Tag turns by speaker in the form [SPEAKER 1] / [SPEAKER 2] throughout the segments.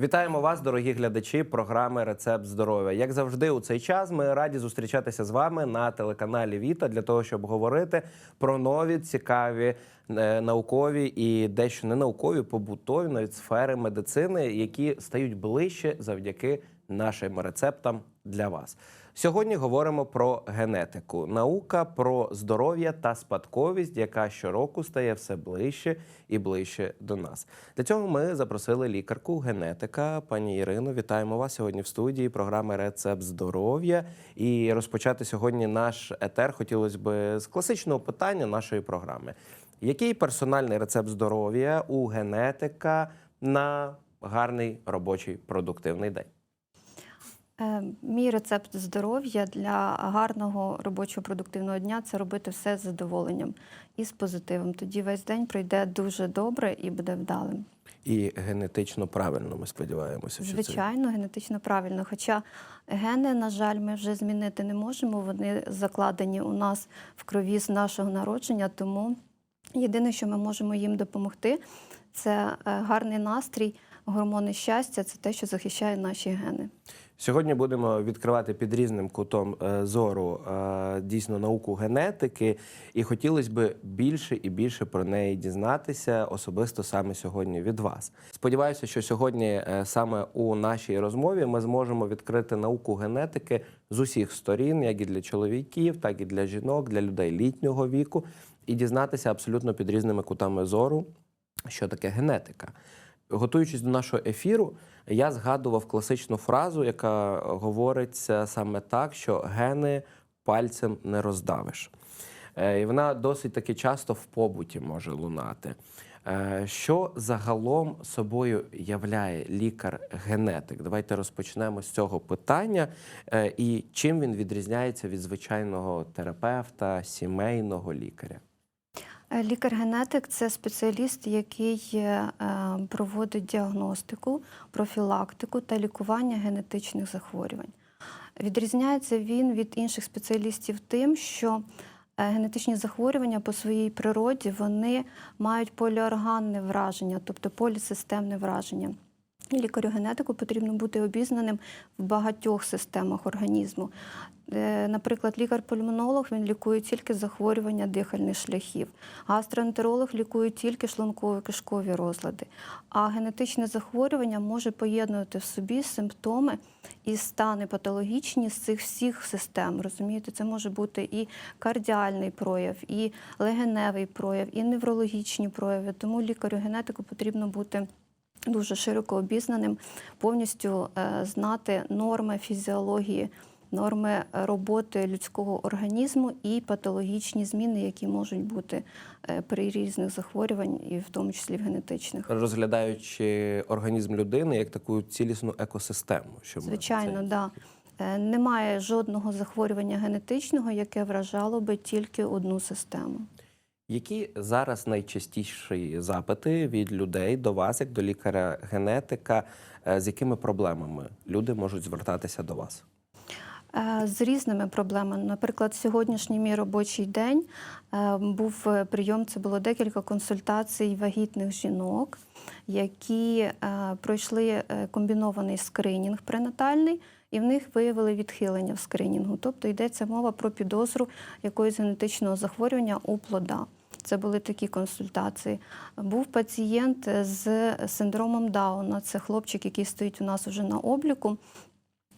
[SPEAKER 1] Вітаємо вас, дорогі глядачі програми Рецепт здоров'я. Як завжди, у цей час ми раді зустрічатися з вами на телеканалі Віта для того, щоб говорити про нові цікаві е, наукові і дещо не наукові, побутові навіть сфери медицини, які стають ближче завдяки нашим рецептам для вас. Сьогодні говоримо про генетику, наука про здоров'я та спадковість, яка щороку стає все ближче і ближче до нас. Для цього ми запросили лікарку, генетика, пані Ірину. Вітаємо вас сьогодні в студії програми Рецепт здоров'я. І розпочати сьогодні наш етер хотілося б з класичного питання нашої програми: який персональний рецепт здоров'я у генетика на гарний робочий продуктивний день?
[SPEAKER 2] Е, Мій рецепт здоров'я для гарного робочого продуктивного дня це робити все з задоволенням і з позитивом. Тоді весь день пройде дуже добре і буде вдалим.
[SPEAKER 1] І генетично правильно, ми сподіваємося, що це
[SPEAKER 2] Звичайно, генетично правильно. Хоча гени, на жаль, ми вже змінити не можемо. Вони закладені у нас в крові з нашого народження. Тому єдине, що ми можемо їм допомогти, це е, гарний настрій, гормони щастя, це те, що захищає наші гени.
[SPEAKER 1] Сьогодні будемо відкривати під різним кутом е, зору е, дійсно науку генетики, і хотілося б більше і більше про неї дізнатися, особисто саме сьогодні від вас. Сподіваюся, що сьогодні е, саме у нашій розмові ми зможемо відкрити науку генетики з усіх сторін, як і для чоловіків, так і для жінок, для людей літнього віку, і дізнатися абсолютно під різними кутами зору, що таке генетика. Готуючись до нашого ефіру, я згадував класичну фразу, яка говориться саме так, що гени пальцем не роздавиш. Е, І вона досить таки часто в побуті може лунати. Е, Що загалом собою являє лікар-генетик? Давайте розпочнемо з цього питання. Е, І чим він відрізняється від звичайного терапевта, сімейного лікаря?
[SPEAKER 2] Е, Лікар-генетик це спеціаліст, який е, проводить діагностику, профілактику та лікування генетичних захворювань. Відрізняється він від інших спеціалістів тим, що е, генетичні захворювання по своїй природі вони мають поліорганне враження, тобто полісистемне враження. І лікарю-генетику потрібно бути обізнаним в багатьох системах організму. Е, Наприклад, лікар-пульмонолог він лікує тільки захворювання дихальних шляхів, гастроентеролог лікує тільки шлунково-кишкові розлади. А генетичне захворювання може поєднувати в собі симптоми і стани патологічні з цих всіх систем. Розумієте, це може бути і кардіальний прояв, і легеневий прояв, і неврологічні прояви. Тому лікарю-генетику потрібно бути дуже широко обізнаним, повністю е, знати норми фізіології, норми роботи людського організму і патологічні зміни, які можуть бути е, при різних захворювань, і в тому числі в генетичних.
[SPEAKER 1] Розглядаючи організм людини як таку цілісну екосистему, що
[SPEAKER 2] Звичайно,
[SPEAKER 1] це-
[SPEAKER 2] да. Е, Немає жодного захворювання генетичного, яке вражало би тільки одну систему.
[SPEAKER 1] Які зараз найчастіші запити від людей до вас, як до лікаря-генетика, е, з якими проблемами люди можуть звертатися до вас?
[SPEAKER 2] Е, З різними проблемами. Наприклад, сьогоднішній мій робочий день е, був прийом. Це було декілька консультацій вагітних жінок, які пройшли комбінований скринінг пренатальний, і в них виявили відхилення в скринінгу. Тобто йдеться мова про підозру якогось генетичного захворювання у плода. Це були такі консультації. Був пацієнт з синдромом Дауна. Це хлопчик, який стоїть у нас уже на обліку.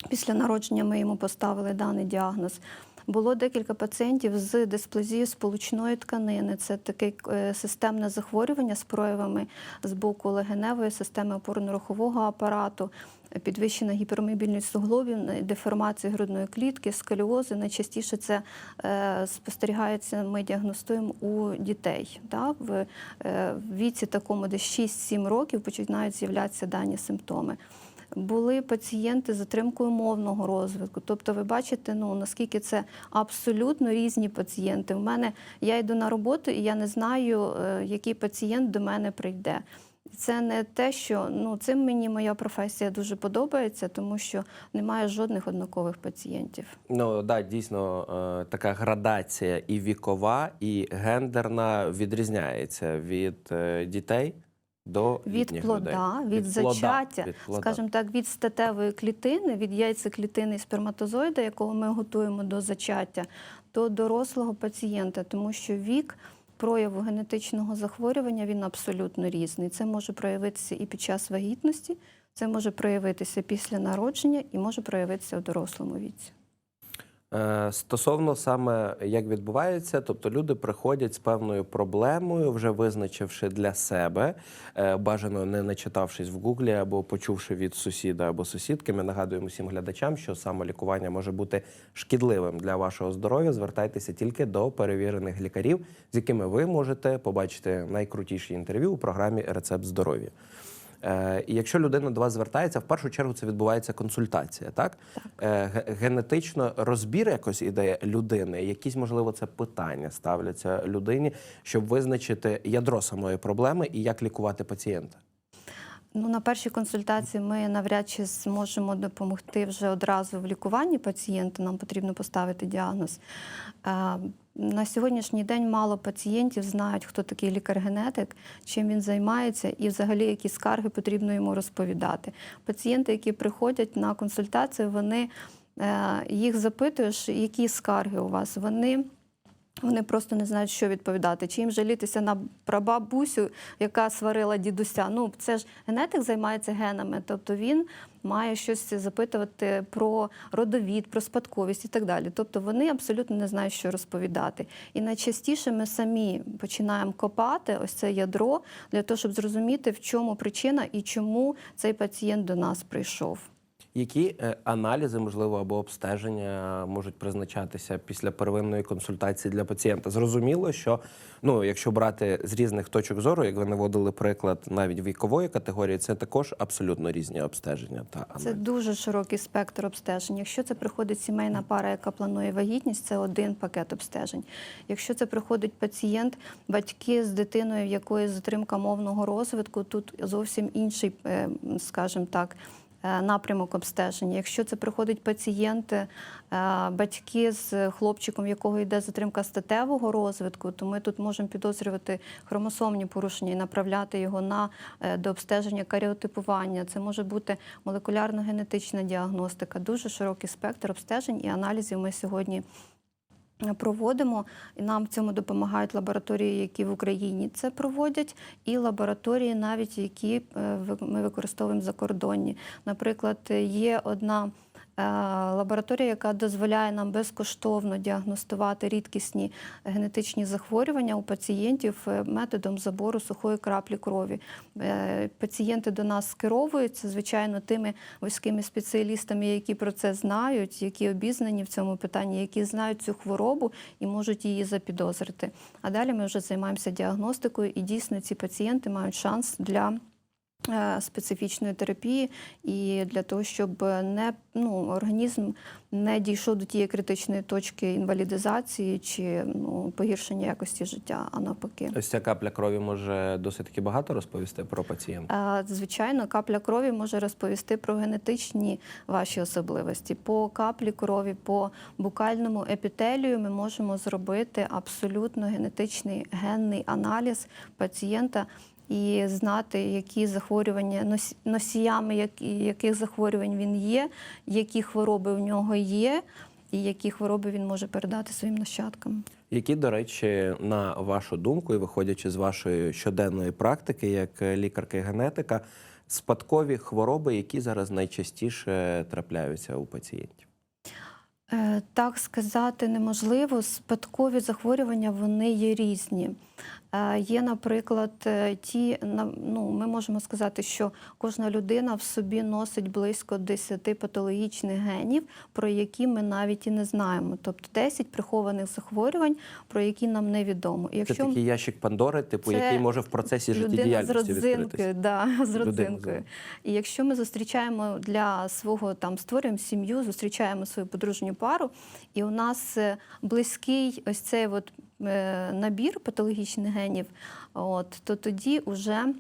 [SPEAKER 2] Після народження ми йому поставили даний діагноз. Було декілька пацієнтів з дисплазією сполучної тканини. Це таке е, системне захворювання з проявами з боку легеневої системи опорно-рухового апарату, підвищена гіпермобільність суглобів, деформація грудної клітки, сколіози. Найчастіше це е, спостерігається, ми діагностуємо у дітей. В, е, в віці такому, де 6-7 років починають з'являтися дані симптоми були пацієнти з затримкою мовного розвитку. Тобто, ви бачите, ну наскільки це абсолютно різні пацієнти. У мене я йду на роботу, і я не знаю, е, який пацієнт до мене прийде. Це не те, що ну цим мені моя професія дуже подобається, тому що немає жодних однакових пацієнтів.
[SPEAKER 1] Ну да, дійсно е, така градація і вікова, і гендерна відрізняється від е, дітей до
[SPEAKER 2] від плода,
[SPEAKER 1] людей.
[SPEAKER 2] від,
[SPEAKER 1] плода,
[SPEAKER 2] зачаття,
[SPEAKER 1] від плода.
[SPEAKER 2] скажімо так, від статевої клітини, від яйцеклітини і сперматозоїда, якого ми готуємо до зачаття, до дорослого пацієнта, тому що вік прояву генетичного захворювання він абсолютно різний. Це може проявитися і під час вагітності, це може проявитися після народження і може проявитися у дорослому віці.
[SPEAKER 1] Е, Стосовно саме як відбувається, тобто люди приходять з певною проблемою, вже визначивши для себе, е, бажано не начитавшись в гуглі або почувши від сусіда або сусідки. Ми нагадуємо всім глядачам, що самолікування може бути шкідливим для вашого здоров'я. Звертайтеся тільки до перевірених лікарів, з якими ви можете побачити найкрутіші інтерв'ю у програмі Рецепт здоров'я. Е, І якщо людина до вас звертається, в першу чергу це відбувається консультація, так? Е, Генетично розбір якось іде людини, якісь, можливо, це питання ставляться людині, щоб визначити ядро самої проблеми і як лікувати пацієнта.
[SPEAKER 2] Ну, на першій консультації ми навряд чи зможемо допомогти вже одразу в лікуванні пацієнта. Нам потрібно поставити діагноз. Е, На сьогоднішній день мало пацієнтів знають, хто такий лікар-генетик, чим він займається, і взагалі які скарги потрібно йому розповідати. Пацієнти, які приходять на консультацію, вони е, їх запитуєш, які скарги у вас. Вони вони просто не знають, що відповідати. Чи їм жалітися на прабабусю, яка сварила дідуся. Ну, це ж генетик займається генами, тобто він має щось запитувати про родовід, про спадковість і так далі. Тобто вони абсолютно не знають, що розповідати. І найчастіше ми самі починаємо копати ось це ядро для того, щоб зрозуміти, в чому причина і чому цей пацієнт до нас прийшов.
[SPEAKER 1] Які е, аналізи, можливо, або обстеження можуть призначатися після первинної консультації для пацієнта? Зрозуміло, що ну, якщо брати з різних точок зору, як ви наводили приклад навіть вікової категорії, це також абсолютно різні обстеження та
[SPEAKER 2] Це дуже широкий спектр обстежень. Якщо це приходить сімейна пара, яка планує вагітність, це один пакет обстежень. Якщо це приходить пацієнт, батьки з дитиною, в якої затримка мовного розвитку, тут зовсім інший, е, скажімо так. Е, Напрямок обстеження. Якщо це приходить пацієнт, е, батьки з хлопчиком, якого йде затримка статевого розвитку, то ми тут можемо підозрювати хромосомні порушення і направляти його на е, до обстеження каріотипування. Це може бути молекулярно-генетична діагностика, дуже широкий спектр обстежень і аналізів ми сьогодні. Проводимо і нам в цьому допомагають лабораторії, які в Україні це проводять, і лабораторії, навіть які е, ми використовуємо закордонні. Наприклад, є одна лабораторія, яка дозволяє нам безкоштовно діагностувати рідкісні генетичні захворювання у пацієнтів е, методом забору сухої краплі крові. Е, Пацієнти до нас скеровуються, звичайно, тими вузькими спеціалістами, які про це знають, які обізнані в цьому питанні, які знають цю хворобу і можуть її запідозрити. А далі ми вже займаємося діагностикою, і дійсно ці пацієнти мають шанс для. Е, Специфічної терапії і для того, щоб не ну організм не дійшов до тієї критичної точки інвалідизації чи ну погіршення якості життя, а навпаки.
[SPEAKER 1] Ось ця капля крові може досить таки багато розповісти про пацієнта.
[SPEAKER 2] Е, Звичайно, капля крові може розповісти про генетичні ваші особливості. По каплі крові, по букальному епітелію ми можемо зробити абсолютно генетичний генний аналіз пацієнта. І знати, які захворювання носіями яких захворювань він є, які хвороби в нього є, і які хвороби він може передати своїм нащадкам.
[SPEAKER 1] Які, до речі, на вашу думку, і виходячи з вашої щоденної практики, як лікарки-генетика, спадкові хвороби, які зараз найчастіше трапляються у пацієнтів?
[SPEAKER 2] Е, Так сказати неможливо. Спадкові захворювання вони є різні. Е, Є, наприклад, е, ті, ну, ми можемо сказати, що кожна людина в собі носить близько 10 патологічних генів, про які ми навіть і не знаємо. Тобто 10 прихованих захворювань, про які нам невідомо. І
[SPEAKER 1] Це
[SPEAKER 2] Якщо
[SPEAKER 1] такий ящик Пандори, типу,
[SPEAKER 2] Це
[SPEAKER 1] який може в процесі життєдіяльності відкритися.
[SPEAKER 2] да, з родзинкою. І якщо ми зустрічаємо для свого там створюємо сім'ю, зустрічаємо свою подружню пару, і у нас е, близький ось цей от, набір патологічних генів, от, то тоді вже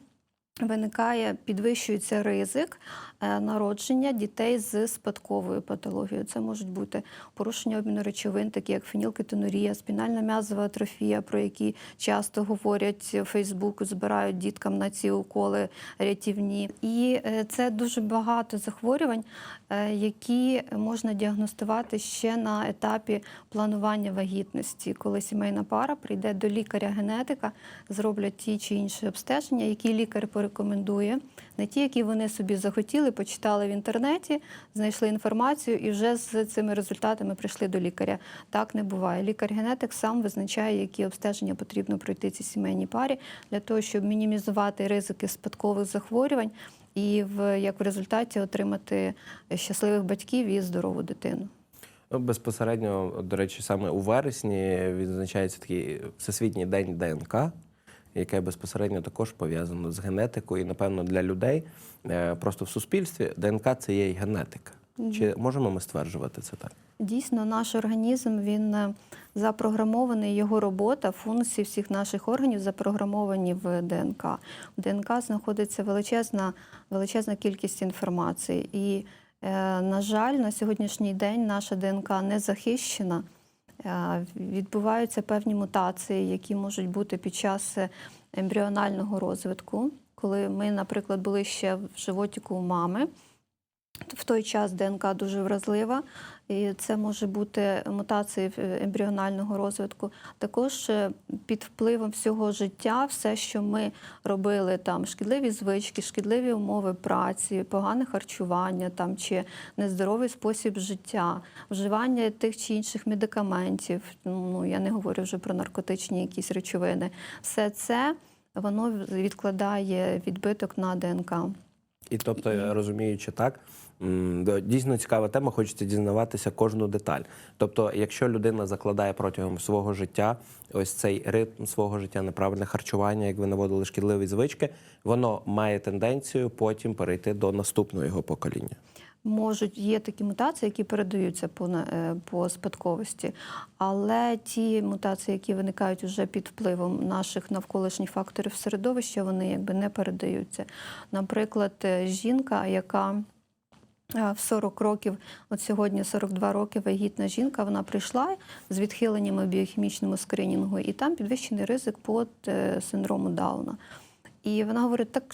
[SPEAKER 2] Виникає, підвищується ризик е, народження дітей з спадковою патологією. Це можуть бути порушення обміну речовин, такі як фенілкетонурія, спінальна м'язова атрофія, про які часто говорять в Фейсбуку, збирають діткам на ці уколи рятівні. І е, це дуже багато захворювань, е, які можна діагностувати ще на етапі планування вагітності, коли сімейна пара прийде до лікаря-генетика, зроблять ті чи інші обстеження, які лікар порекомендує, не ті, які вони собі захотіли, почитали в інтернеті, знайшли інформацію і вже з цими результатами прийшли до лікаря. Так не буває. Лікар-генетик сам визначає, які обстеження потрібно пройти цій сімейній парі для того, щоб мінімізувати ризики спадкових захворювань і в як в результаті отримати щасливих батьків і здорову дитину.
[SPEAKER 1] Ну, Безпосередньо, до речі, саме у вересні відзначається такий всесвітній день ДНК, яке безпосередньо також пов'язано з генетикою. І, напевно, для людей е, просто в суспільстві ДНК це є й генетика. Чи можемо ми стверджувати це так?
[SPEAKER 2] Дійсно, наш організм він е, запрограмований, його робота, функції всіх наших органів запрограмовані в ДНК. В ДНК знаходиться величезна, величезна кількість інформації. І, е, на жаль, на сьогоднішній день наша ДНК не захищена. Е, Відбуваються певні мутації, які можуть бути під час е, ембріонального розвитку, коли ми, наприклад, були ще в животіку у мами. В той час ДНК дуже вразлива, і це може бути мутації е, ембріонального розвитку. Також е, під впливом всього життя, все, що ми робили, там шкідливі звички, шкідливі умови праці, погане харчування там чи нездоровий спосіб життя, вживання тих чи інших медикаментів. Ну я не говорю вже про наркотичні якісь речовини. Все це воно відкладає відбиток на ДНК.
[SPEAKER 1] І тобто, розуміючи так, дійсно цікава тема, хочеться дізнаватися кожну деталь. Тобто, якщо людина закладає протягом свого життя ось цей ритм свого життя, неправильне харчування, як ви наводили шкідливі звички, воно має тенденцію потім перейти до наступного його покоління.
[SPEAKER 2] Можуть є такі мутації, які передаються по, е, по спадковості, але ті мутації, які виникають вже під впливом наших навколишніх факторів середовища, вони якби не передаються. Наприклад, е, жінка, яка в 40 років, от сьогодні 42 роки вагітна жінка, вона прийшла з відхиленнями біохімічному скринінгу, і там підвищений ризик по е, синдрому Дауна. І вона говорить: так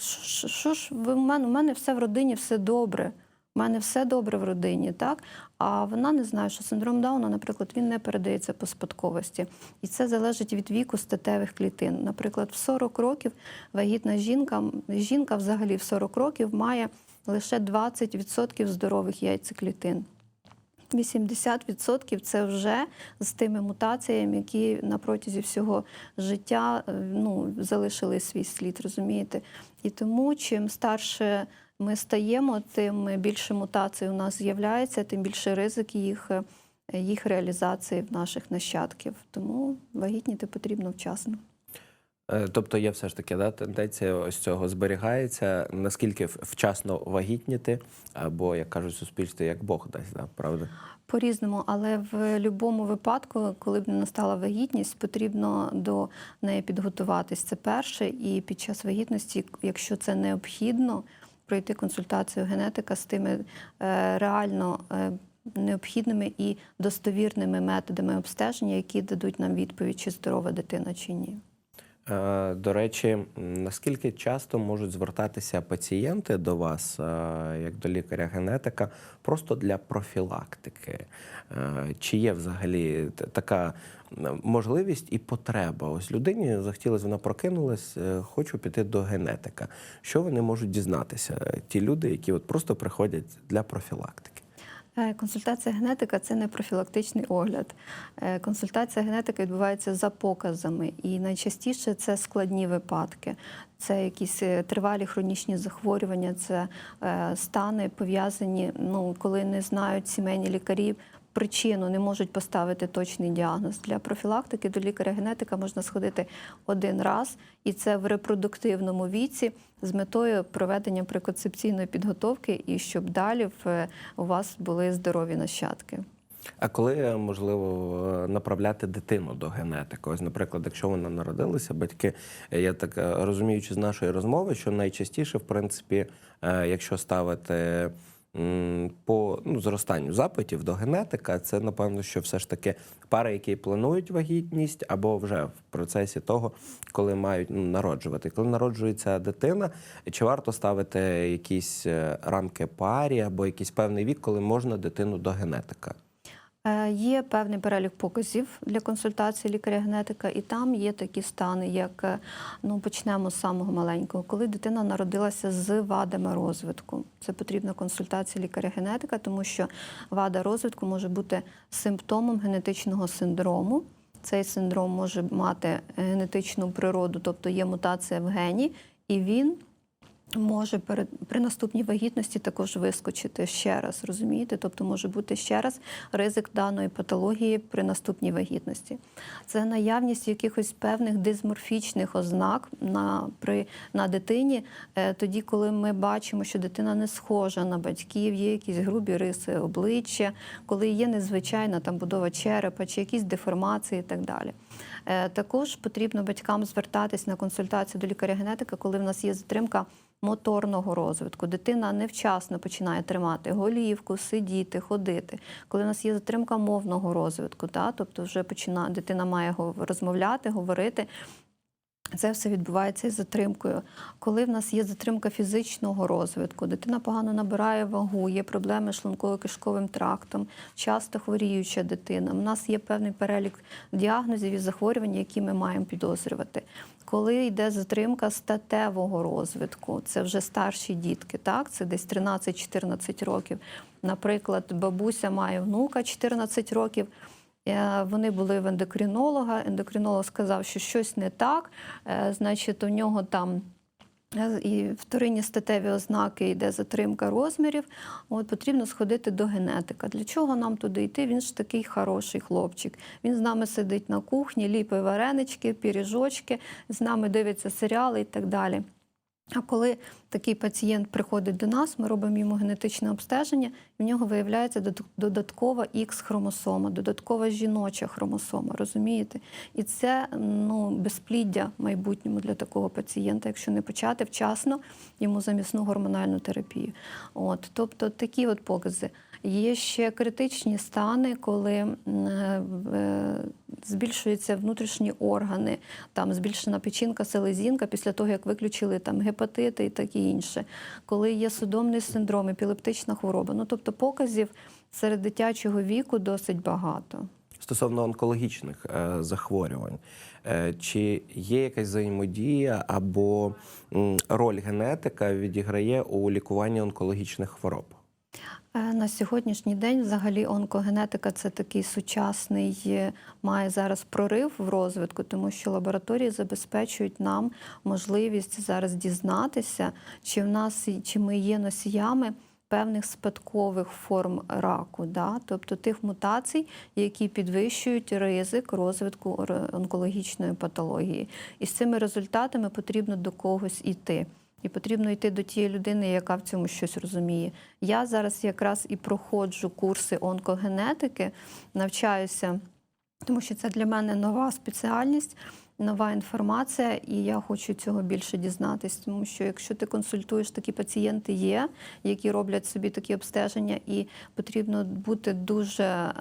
[SPEAKER 2] що ж ви в мене? У мене все в родині, все добре. У мене все добре в родині, так? А вона не знає, що синдром Дауна, наприклад, він не передається по спадковості. І це залежить від віку статевих клітин. Наприклад, в 40 років вагітна жінка, жінка взагалі в 40 років має лише 20% здорових яйцеклітин. 80% це вже з тими мутаціями, які на протязі всього життя е, ну, залишили свій слід, розумієте? І тому, чим старше ми стаємо, тим більше мутацій у нас з'являється, тим більше ризик їх, е, їх реалізації в наших нащадків. Тому вагітніти потрібно вчасно.
[SPEAKER 1] Е, Тобто є все ж таки да, тенденція ось цього зберігається, наскільки вчасно вагітніти, або, як кажуть в суспільстві, як Бог дасть, да, правда?
[SPEAKER 2] По-різному, але в будь-якому випадку, коли б не настала вагітність, потрібно до неї підготуватись. Це перше, і під час вагітності, якщо це необхідно, пройти консультацію генетика з тими е, реально е, необхідними і достовірними методами обстеження, які дадуть нам відповідь, чи здорова дитина, чи ні.
[SPEAKER 1] Е, До речі, наскільки часто можуть звертатися пацієнти до вас, е, як до лікаря-генетика, просто для профілактики? Е, Чи є взагалі така можливість і потреба? Ось людині захотілося, вона прокинулась, хочу піти до генетика. Що вони можуть дізнатися? Ті люди, які от просто приходять для профілактики?
[SPEAKER 2] Е, Консультація генетика це не профілактичний огляд. Е, Консультація генетика відбувається за показами, і найчастіше це складні випадки. Це якісь е, тривалі хронічні захворювання, це стани пов'язані, ну коли не знають сімейні лікарі. Причину не можуть поставити точний діагноз для профілактики. До лікаря-генетика можна сходити один раз, і це в репродуктивному віці з метою проведення преконцепційної підготовки, і щоб далі у вас були здорові нащадки.
[SPEAKER 1] А коли е, можливо е, направляти дитину до генетики? Ось, наприклад, якщо вона народилася, батьки, е, я так розуміючи з нашої розмови, що найчастіше, в принципі, якщо ставити по ну, зростанню запитів до генетика, це напевно, що все ж таки пари, які планують вагітність, або вже в процесі того, коли мають ну, народжувати. Коли народжується дитина, чи варто ставити якісь е, рамки парі або якийсь певний вік, коли можна дитину до генетика?
[SPEAKER 2] Е, Є певний перелік показів для консультації лікаря-генетика, і там є такі стани, як е, ну почнемо з самого маленького, коли дитина народилася з вадами розвитку. Це потрібна консультація лікаря-генетика, тому що вада розвитку може бути симптомом генетичного синдрому. Цей синдром може мати генетичну природу, тобто є мутація в гені, і він може перед при наступній вагітності також вискочити ще раз, розумієте? Тобто може бути ще раз ризик даної патології при наступній вагітності. Це наявність якихось певних дисморфічних ознак на, при, на дитині, е, тоді, коли ми бачимо, що дитина не схожа на батьків, є якісь грубі риси обличчя, коли є незвичайна там будова черепа чи якісь деформації і так далі. Е, Також потрібно батькам звертатись на консультацію до лікаря-генетика, коли в нас є затримка моторного розвитку. Дитина невчасно починає тримати голівку, сидіти, ходити. Коли в нас є затримка мовного розвитку, та, тобто вже починає, дитина має розмовляти, говорити. Це все відбувається із затримкою. Коли в нас є затримка фізичного розвитку, дитина погано набирає вагу, є проблеми з шлунково-кишковим трактом, часто хворіюча дитина. У нас є певний перелік діагнозів і захворювань, які ми маємо підозрювати. Коли йде затримка статевого розвитку, це вже старші дітки, так це десь 13-14 років. Наприклад, бабуся має внука 14 років. Е, Вони були в ендокринолога. Ендокринолог сказав, що щось не так. Е, Значить, у нього там е, і вторинні статеві ознаки йде затримка розмірів. От потрібно сходити до генетика. Для чого нам туди йти? Він ж такий хороший хлопчик. Він з нами сидить на кухні, ліпить варенички, піріжочки, з нами дивиться серіали і так далі. А коли такий пацієнт приходить до нас, ми робимо йому генетичне обстеження, і в нього виявляється додаткова Х-хромосома, додаткова жіноча хромосома, розумієте? І це ну, безпліддя в майбутньому для такого пацієнта, якщо не почати вчасно йому замісну гормональну терапію. От, тобто такі от покази. Є ще критичні стани, коли е, е, збільшуються внутрішні органи, там збільшена печінка, селезінка після того, як виключили там гепатити і таке інше, коли є судомний синдром, епілептична хвороба. Ну тобто показів серед дитячого віку досить багато.
[SPEAKER 1] Стосовно онкологічних е, захворювань, е, чи є якась взаємодія або м, роль генетика відіграє у лікуванні онкологічних хвороб?
[SPEAKER 2] Е, На сьогоднішній день взагалі онкогенетика це такий сучасний, е, має зараз прорив в розвитку, тому що лабораторії забезпечують нам можливість зараз дізнатися, чи в нас чи ми є носіями певних спадкових форм раку, да? тобто тих мутацій, які підвищують ризик розвитку онкологічної патології. І з цими результатами потрібно до когось іти. І потрібно йти до тієї людини, яка в цьому щось розуміє. Я зараз якраз і проходжу курси онкогенетики, навчаюся, тому що це для мене нова спеціальність, нова інформація, і я хочу цього більше дізнатись. Тому що якщо ти консультуєш, такі пацієнти є, які роблять собі такі обстеження, і потрібно бути дуже е,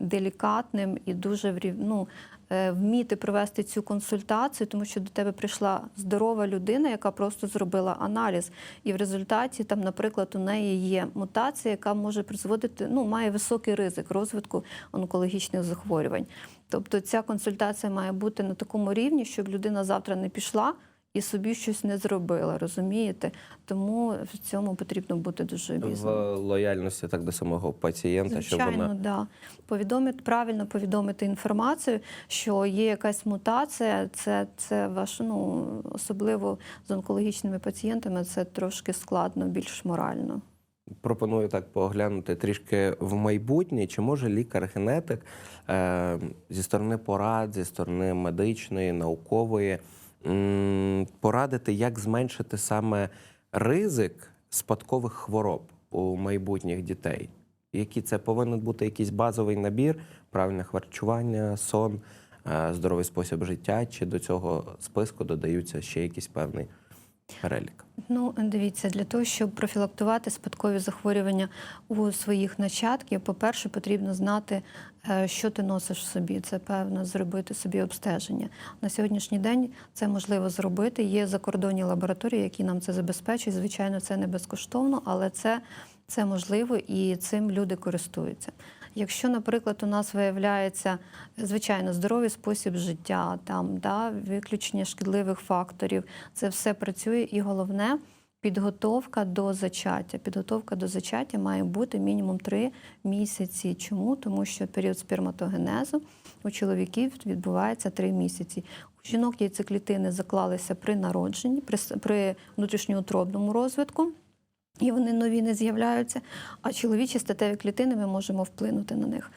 [SPEAKER 2] делікатним і дуже ну, е, вміти провести цю консультацію, тому що до тебе прийшла здорова людина, яка просто зробила аналіз, і в результаті там, наприклад, у неї є мутація, яка може призводити, ну має високий ризик розвитку онкологічних захворювань. Тобто ця консультація має бути на такому рівні, щоб людина завтра не пішла. І собі щось не зробила, розумієте? Тому в цьому потрібно бути дуже
[SPEAKER 1] В лояльності так до самого пацієнта, щоб
[SPEAKER 2] Звичайно, да. Повідомити, правильно повідомити інформацію, що є якась мутація, це, це ваш, ну, особливо з онкологічними пацієнтами, це трошки складно, більш морально.
[SPEAKER 1] Пропоную так поглянути трішки в майбутнє. Чи може лікар-генетик е, зі сторони порад, зі сторони медичної, наукової м, порадити, як зменшити саме ризик спадкових хвороб у майбутніх дітей? Які це повинен бути якийсь базовий набір, правильне харчування, сон, е, здоровий спосіб життя, чи до цього списку додаються ще якийсь певний перелік?
[SPEAKER 2] Ну, дивіться, для того, щоб профілактувати спадкові захворювання у своїх нащадків, по-перше, потрібно знати, е, що ти носиш в собі. Це певно зробити собі обстеження. На сьогоднішній день це можливо зробити. Є закордонні лабораторії, які нам це забезпечують. Звичайно, це не безкоштовно, але це, це можливо і цим люди користуються. Якщо, наприклад, у нас виявляється звичайно здоровий спосіб життя, там да, виключення шкідливих факторів, це все працює, і головне підготовка до зачаття. Підготовка до зачаття має бути мінімум 3 місяці. Чому? Тому що період сперматогенезу у чоловіків відбувається 3 місяці. У жінок яйцеклітини заклалися при народженні, при внутрішньоутробному розвитку. І вони нові не з'являються, а чоловічі статеві клітини ми можемо вплинути на них.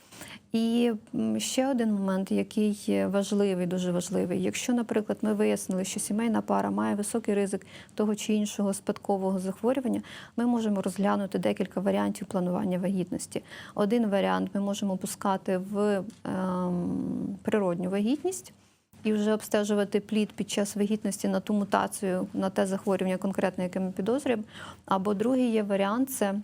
[SPEAKER 2] І ще один момент, який важливий, дуже важливий. Якщо, наприклад, ми вияснили, що сімейна пара має високий ризик того чи іншого спадкового захворювання, ми можемо розглянути декілька варіантів планування вагітності. Один варіант ми можемо пускати в ем, природню вагітність і вже обстежувати плід під час вагітності на ту мутацію, на те захворювання конкретне, яке ми підозрюємо. Або другий є варіант це.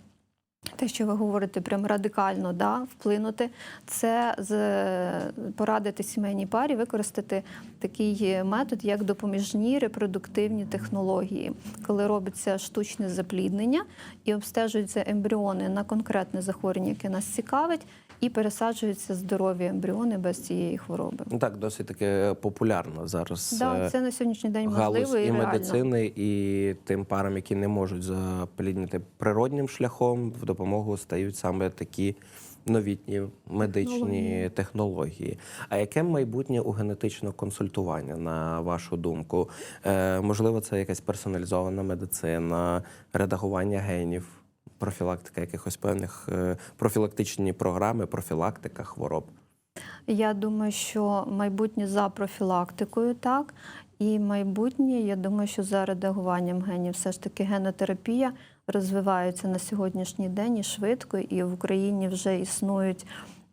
[SPEAKER 2] Те, що ви говорите, прям радикально да, вплинути, це з, порадити сімейній парі використати такий метод, як допоміжні репродуктивні технології, коли робиться штучне запліднення і обстежуються ембріони на конкретне захворювання, яке нас цікавить, і пересаджуються здорові ембріони без цієї хвороби.
[SPEAKER 1] Ну так, досить таки популярно зараз.
[SPEAKER 2] Да,
[SPEAKER 1] е,
[SPEAKER 2] це на сьогоднішній день
[SPEAKER 1] галузь
[SPEAKER 2] можливо і,
[SPEAKER 1] і медицини, і тим парам, які не можуть запліднити природнім шляхом, в допомогу стають саме такі новітні медичні
[SPEAKER 2] Технології.
[SPEAKER 1] технології. А яке майбутнє у генетичного консультування, на вашу думку? Е, можливо, це якась персоналізована медицина, редагування генів. Профілактика якихось певних е, профілактичні програми, профілактика хвороб.
[SPEAKER 2] Я думаю, що майбутнє за профілактикою, так. І майбутнє, я думаю, що за редагуванням генів все ж таки генотерапія розвивається на сьогоднішній день і швидко, і в Україні вже існують.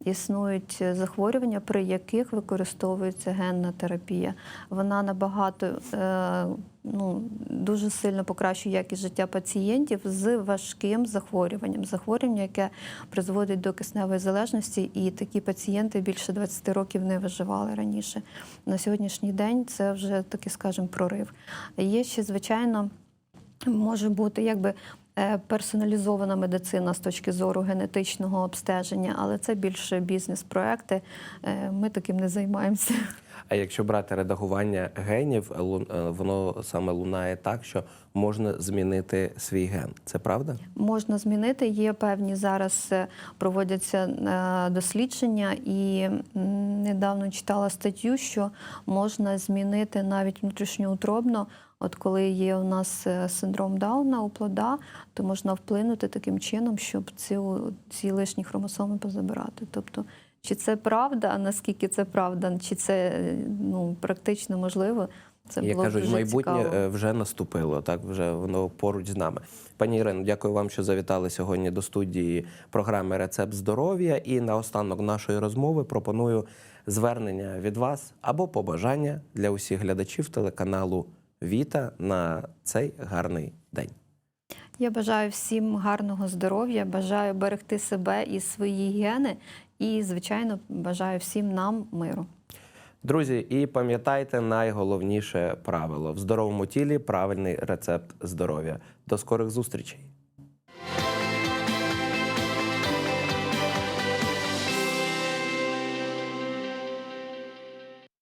[SPEAKER 2] Існують захворювання, при яких використовується генна терапія. Вона набагато е, ну, дуже сильно покращує якість життя пацієнтів з важким захворюванням, захворювання, яке призводить до кисневої залежності, і такі пацієнти більше 20 років не виживали раніше. На сьогоднішній день це вже такий, скажімо, прорив. Є ще, звичайно, може бути якби. Е, Персоналізована медицина з точки зору генетичного обстеження, але це більше бізнес-проекти. Е, Ми таким не займаємося.
[SPEAKER 1] А якщо брати редагування генів, е, воно саме лунає так, що можна змінити свій ген. Це правда?
[SPEAKER 2] Можна змінити. Є певні зараз проводяться дослідження, і недавно читала статтю, що можна змінити навіть внутрішньоутробно. От коли є у нас е, синдром Дауна у плода, то можна вплинути таким чином, щоб ці, ці лишні хромосоми позабирати. Тобто, чи це правда, наскільки це правда, чи це е, ну, практично можливо, це
[SPEAKER 1] Як
[SPEAKER 2] було
[SPEAKER 1] кажуть,
[SPEAKER 2] дуже
[SPEAKER 1] майбутнє
[SPEAKER 2] цікаво.
[SPEAKER 1] е, вже наступило. Так, вже воно поруч з нами. Пані Ірино, дякую вам, що завітали сьогодні до студії програми Рецепт здоров'я. І наостанок нашої розмови пропоную звернення від вас або побажання для усіх глядачів телеканалу Віта на цей гарний день.
[SPEAKER 2] Я бажаю всім гарного здоров'я, бажаю берегти себе і свої гени, і, звичайно, бажаю всім нам миру.
[SPEAKER 1] Друзі, і пам'ятайте найголовніше правило: в здоровому тілі правильний рецепт здоров'я. До скорих зустрічей!